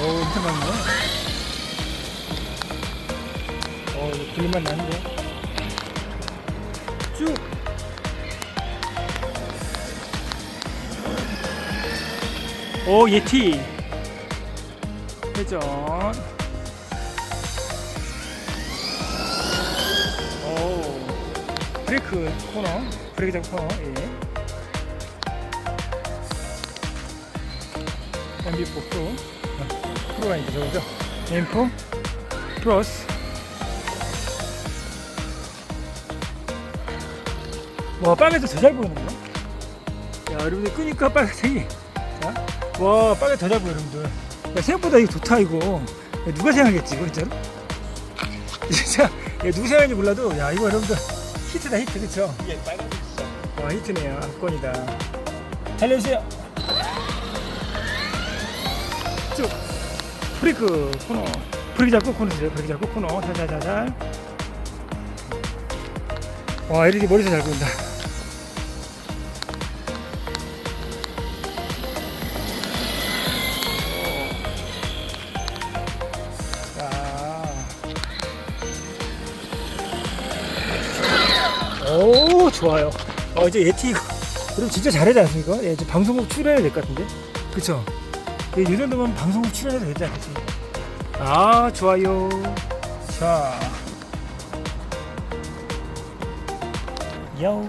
어, 오, 엄청 많네. 어, 이거 들만 나는데. 쭉. 오, 예티. 회전. 오, 브레이크 코너. 브레이크 잡고 코너. 예. MB4 프로. 아, 이제 저거죠. M4 플러스. 와, 빨간색 더잘 보이는 거야? 야, 여러분들 끄니까 빨간색이. 자, 와, 빨간 더잘 보여, 여러분들. 야, 생각보다 이거 좋다, 이거. 야, 누가 생각했지, 이거 진짜로? 진짜, 야, 누구 생각인지 몰라도, 야, 이거 여러분들 히트다, 히트, 그쵸? 이게 빨간색 진짜. 와, 히트네요. 압권이다. 달려주세요. 브레이크 코너. 브레이크 잡고 코너 주세요. 브레이크 잡고 코너. 자자자자. 와, LED 머리서 잘 보인다. 오, 좋아요. 어, 이제 예티 이거. 여러분 진짜 잘하지 않습니까? 예, 이제 방송국 출연해야 될 것 같은데? 그쵸? 예, 이 정도면 방송국 출연해도 되지 않겠습니까? 아, 좋아요. 자. 요.